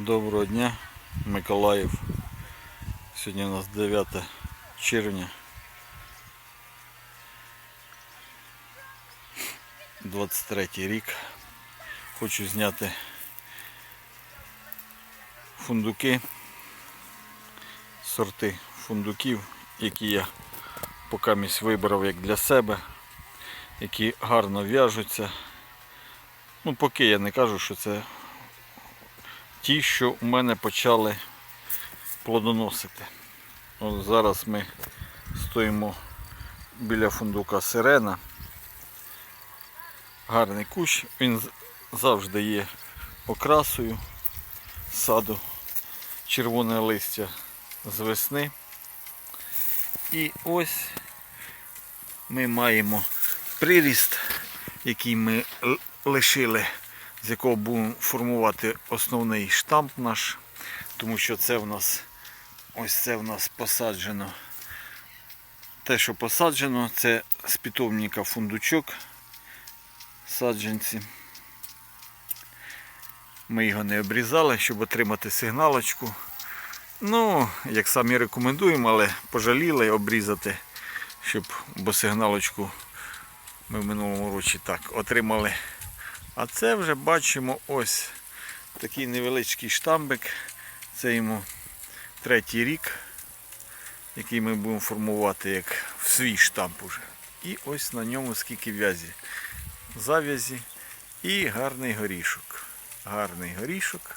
Доброго дня, Миколаїв. Сьогодні у нас 9 червня. 23 рік. Хочу зняти фундуки, сорти фундуків, які я поки місь вибрав як для себе, які гарно в'яжуться. Ну, поки я не кажу, що це ті, що у мене почали плодоносити. От зараз ми стоїмо біля фундука сирена. Гарний кущ, він завжди є окрасою саду, червоне листя з весни. І ось ми маємо приріст, який ми лишили з якого будемо формувати основний штамп наш, тому що це в нас ось це в нас посаджено. Те, що посаджено, це з питомника фундучок саджанці. Ми його не обрізали, щоб отримати сигналочку. Ну, як самі рекомендуємо, але пожаліли обрізати, щоб бо сигналочку ми в минулому році так отримали а це вже бачимо ось такий невеличкий штамбик. Це йому третій рік, який ми будемо формувати як в свій штамп уже. І ось на ньому скільки в'язі. Зав'язі і гарний горішок. Гарний горішок.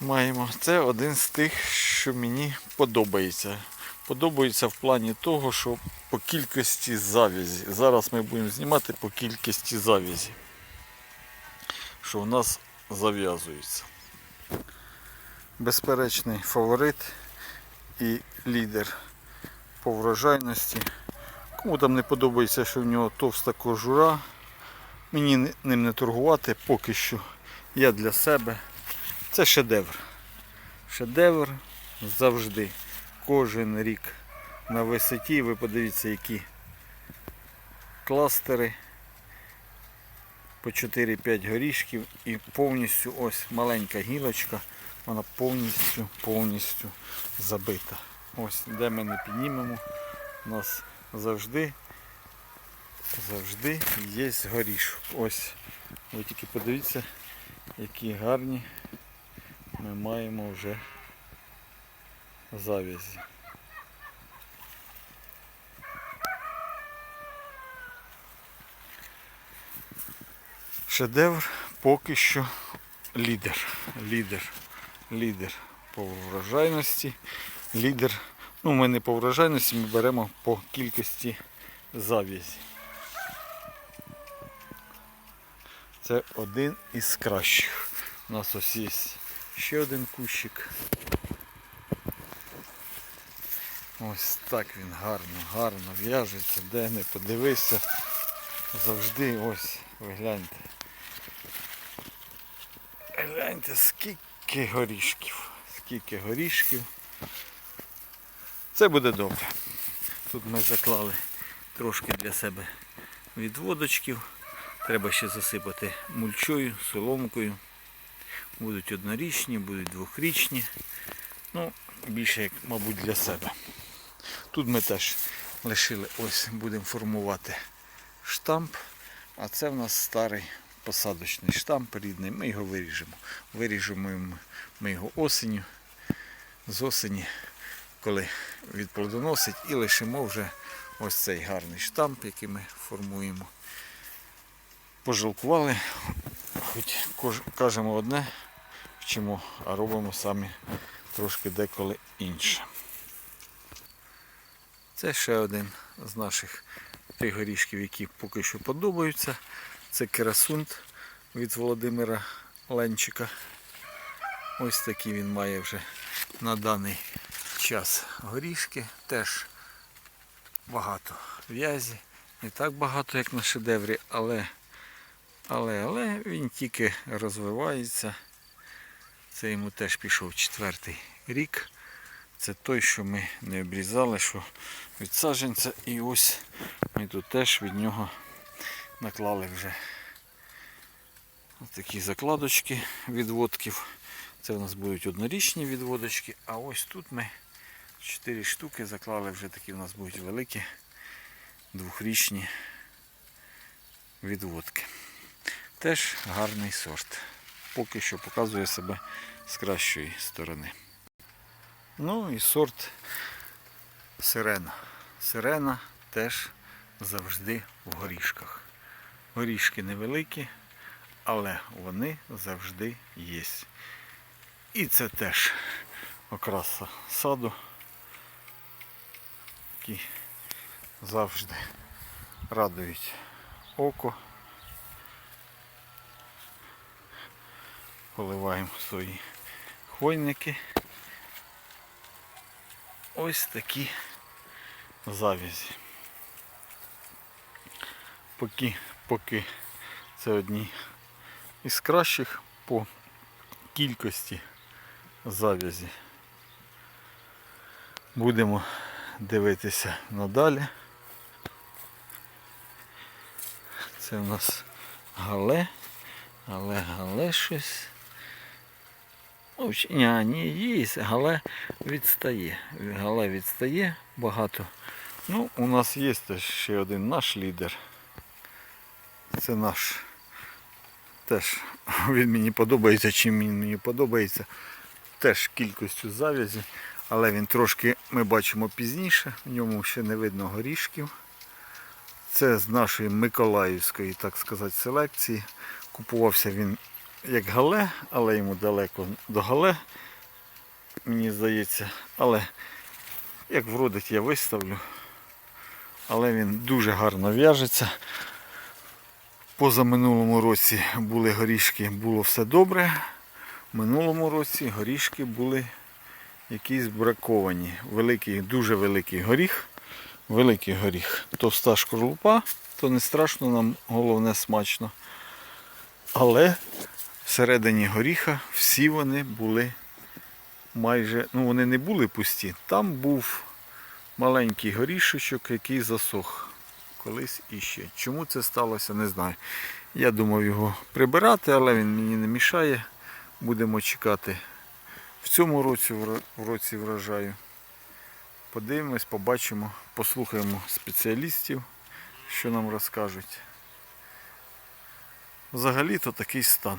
Маємо. Це один з тих, що мені подобається. Подобається в плані того, що по кількості завязі. Зараз ми будемо знімати по кількості завязі, що в нас зав'язується. Безперечний фаворит і лідер по врожайності. Кому там не подобається, що в нього товста кожура, мені ним не торгувати поки що. Я для себе. Це шедевр. Шедевр завжди. Кожен рік на висоті. Ви подивіться, які кластери по 4-5 горішків і повністю ось маленька гілочка, вона повністю повністю забита. Ось де ми не піднімемо, у нас завжди завжди є горішок. Ось ви тільки подивіться, які гарні ми маємо вже завязі. Шедевр поки що лідер. Лідер. Лідер по врожайності. Лідер. Ну, ми не по врожайності, ми беремо по кількості зав'язі. Це один із кращих. У нас ось є ще один кущик. Ось так він гарно, гарно в'яжеться, де не подивися. Завжди ось, ви гляньте. Гляньте, скільки горішків. Скільки горішків. Це буде добре. Тут ми заклали трошки для себе відводочків. Треба ще засипати мульчою, соломкою. Будуть однорічні, будуть двохрічні. Ну, більше, як, мабуть, для себе. Тут ми теж лишили, ось будемо формувати штамп. А це в нас старий посадочний штамп рідний. Ми його виріжемо. Виріжемо ми його осеню. З осені, коли відплодоносить, і лишимо вже ось цей гарний штамп, який ми формуємо. Пожалкували, хоч кажемо одне, вчимо, а робимо самі трошки деколи інше. Це ще один з наших тих горішків, які поки що подобаються. Це керасунт від Володимира Ленчика. Ось такі він має вже на даний час горішки. Теж багато в'язі. Не так багато, як на шедеврі, але, але, але він тільки розвивається. Це йому теж пішов четвертий рік. Це той, що ми не обрізали, що від саджанця. І ось ми тут теж від нього наклали вже такі закладочки відводків. Це у нас будуть однорічні відводочки, а ось тут ми 4 штуки заклали, вже такі у нас будуть великі двохрічні відводки. Теж гарний сорт. Поки що показує себе з кращої сторони. Ну і сорт сирена. Сирена теж завжди в горішках. Горішки невеликі, але вони завжди є. І це теж окраса саду, які завжди радують око. Поливаємо свої хвойники. Ось такі завязі. Поки, поки це одні із кращих по кількості завязі. Будемо дивитися надалі. Це в нас гале, але гале щось. Ну, чи- ні, ні, відстає. Гале відстає багато. Ну, у нас є ще один наш лідер. Це наш. Теж він мені подобається, чим він мені подобається. Теж кількістю завязі, але він трошки ми бачимо пізніше, в ньому ще не видно горішків. Це з нашої Миколаївської, так сказати, селекції. Купувався він як гале, але йому далеко до гале, мені здається. Але як вродить, я виставлю. Але він дуже гарно в'яжеться. Позаминулому році були горішки, було все добре. В минулому році горішки були якісь браковані. Великий, дуже великий горіх. Великий горіх. Товста шкорлупа, то не страшно, нам головне смачно. Але всередині горіха всі вони були майже, ну вони не були пусті. Там був маленький горішечок, який засох колись іще. Чому це сталося, не знаю. Я думав його прибирати, але він мені не мішає. Будемо чекати в цьому році, в році врожаю. Подивимось, побачимо, послухаємо спеціалістів, що нам розкажуть. Взагалі-то такий стан.